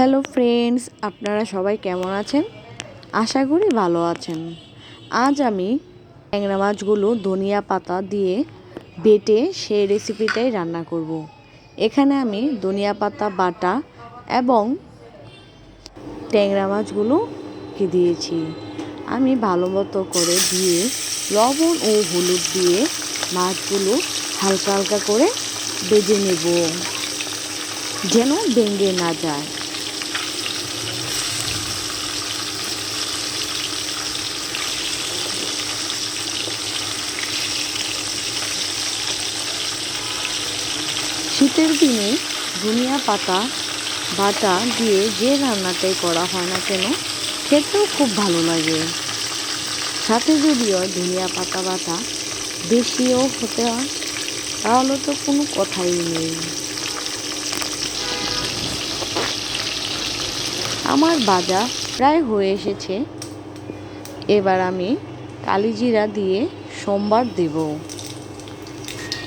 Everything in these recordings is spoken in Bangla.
হ্যালো ফ্রেন্ডস, আপনারা সবাই কেমন আছেন? আশা করি ভালো আছেন। আজ আমি ট্যাংরা মাছগুলো ধনিয়া পাতা দিয়ে বেটে সেই রেসিপিটাই রান্না করব। এখানে আমি ধনিয়া পাতা, বাটা এবং ট্যাংরা মাছগুলোকে দিয়েছি। আমি ভালো মতো করে দিয়ে লবণ ও হলুদ দিয়ে মাছগুলো হালকা হালকা করে বেজে নেব। যেন ভেঙে না যায়। শীতের দিনে ধনিয়া পাতা, বাটা দিয়ে যে রান্নাটাই করা হয় না কেন, খেতেও খুব ভালো লাগে। সাথে যদিও ধনিয়া পাতা, বাটা বেশিও হতে হয়, তাহলে তো কোনো কথাই নেই। আমার বাজা প্রায় হয়ে এসেছে। এবার আমি কালিজিরা দিয়ে সোমবার দেব।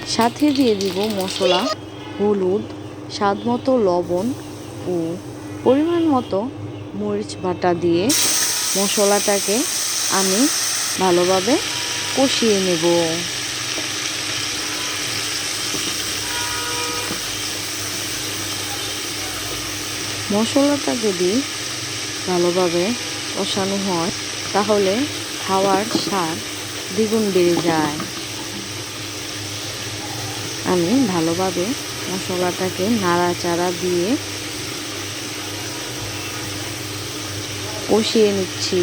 সাথে দিয়ে দিব মশলা। হলুদ, স্বাদ মতো লবণ ও পরিমাণ মতো মরিচ বাটা দিয়ে মশলাটাকে আমি ভালোভাবে কষিয়ে নেব। মশলাটা যদি ভালোভাবে কষানো হয়, তাহলে খাওয়ার স্বাদ দ্বিগুণ বেড়ে যায়। আমি ভালোভাবে মশলাটাকে নাড়াচাড়া দিয়ে কষিয়ে নিচ্ছি।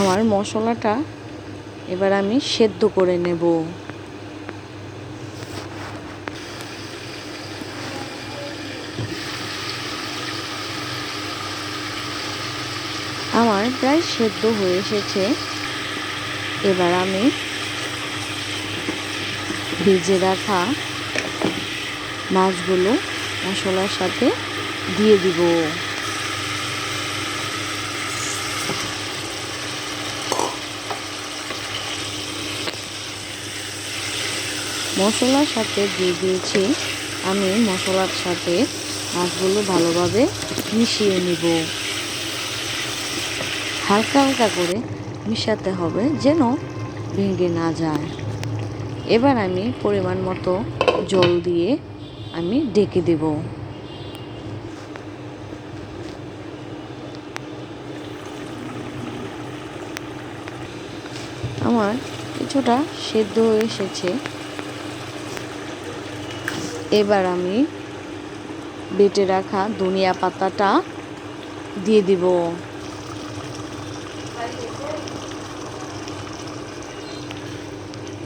আমার মশলাটা এবার আমি সেদ্ধ করে নেব। আমার প্রায় সেদ্ধ হয়ে এসেছে। এবার আমি ভেজে রাখা মাছগুলো মশলার সাথে দিয়ে দিব। মশলার সাথে দিয়ে দিয়েছি আমি মশলার সাথে মাছগুলো ভালোভাবে মিশিয়ে নিব। হালকা হালকা করে মিশাতে হবে যেন ভেঙে না যায়। এবার আমি পরিমাণ মতো জল দিয়ে আমি ডেকে দেব। আমার কিছুটা সেদ্ধ হয়ে এসেছে। এবার আমি বেটে রাখা ধনিয়া পাতাটা দিয়ে দিব।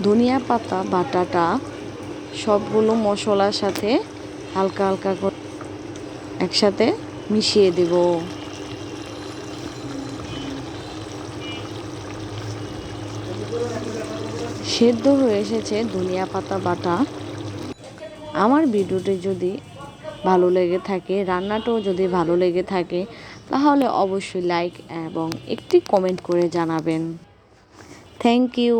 ধনিয়া পাতা, বাটাটা, সবগুলো মশলার সাথে হালকা হালকা করে একসাথে মিশিয়ে দেব। সেদ্ধ হয়ে এসেছে ধনিয়া পাতা, বাটা। আমার ভিডিওটি যদি ভালো লেগে থাকে, রান্নাটাও যদি ভালো লেগে থাকে, তাহলে অবশ্যই লাইক এবং একটি কমেন্ট করে জানাবেন। Thank you.